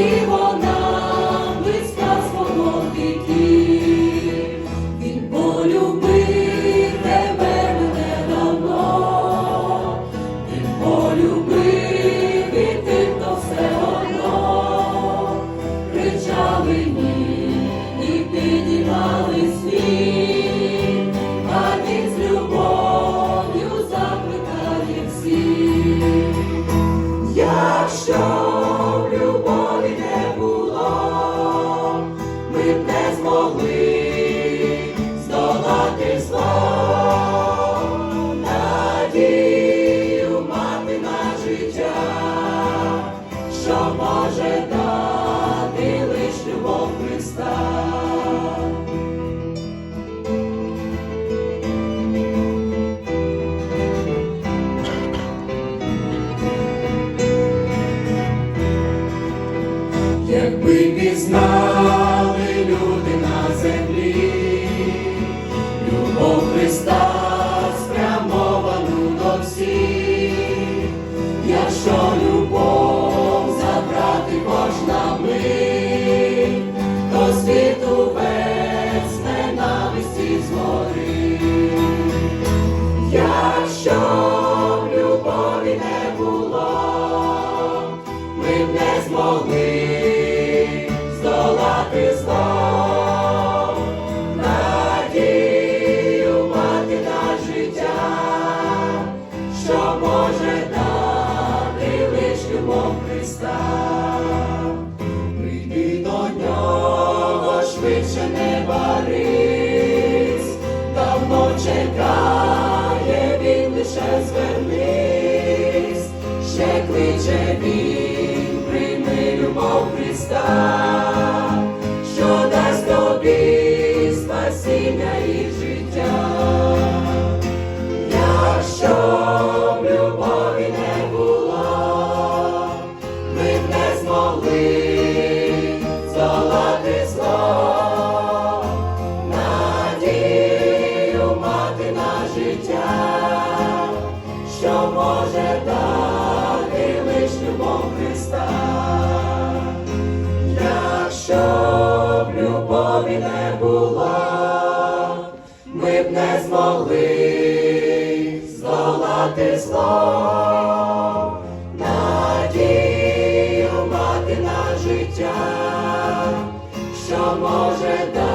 завжди вона близька свого. Він полюбив тебе мене давно, він полюбив і ти то кричали ні. може лиш любов Христа. Якби пізнали люди на землі, любов Христа. радості згори, якщо б любові не було, ми б не змогли здолати зло, надію мати на життя, що може дати лиш любов Христа. Чекає він лише звернись, ще кличе він, прийми любов Христа, що дасть тобі спасіння і життя. Якщо б любові не було, ми б не змогли здолати зло, що може дати лиш любов Христа. Якщо б любові не було, ми б не змогли здолати зло, надію мати на життя, що може дати